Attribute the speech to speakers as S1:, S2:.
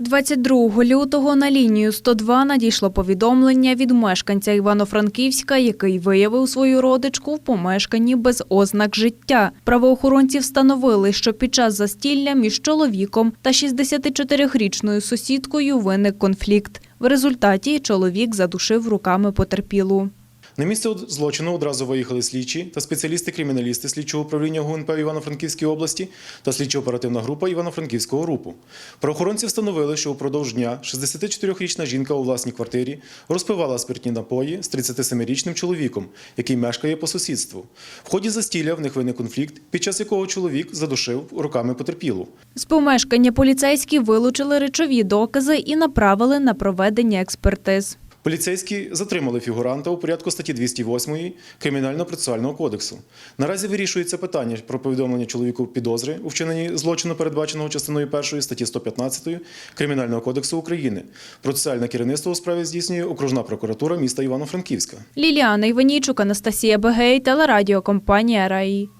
S1: 22 лютого на лінію 102 надійшло повідомлення від мешканця Івано-Франківська, який виявив свою родичку в помешканні без ознак життя. Правоохоронці встановили, що під час застілля між чоловіком та 64-річною сусідкою виник конфлікт. В результаті чоловік задушив руками потерпілу.
S2: На місце злочину одразу виїхали слідчі та спеціалісти-криміналісти слідчого управління ГУНП в Івано-Франківській області та слідчо-оперативна група Івано-Франківського РУПу. Правоохоронці встановили, що упродовж дня 64-річна жінка у власній квартирі розпивала спиртні напої з 37-річним чоловіком, який мешкає по сусідству. В ході застілля в них виник конфлікт, під час якого чоловік задушив руками потерпілу.
S1: З помешкання поліцейські вилучили речові докази і направили на проведення експертиз.
S2: Поліцейські затримали фігуранта у порядку статті 208 Кримінально-процесуального кодексу. Наразі вирішується питання про повідомлення чоловіку підозри у вчиненні злочину, передбаченого частиною 1 статті 115 Кримінального кодексу України. Процесуальне керівництво у справі здійснює окружна прокуратура міста Івано-Франківська.
S1: Ліліана Іванійчук, Анастасія Бегей, телерадіокомпанія «Раї».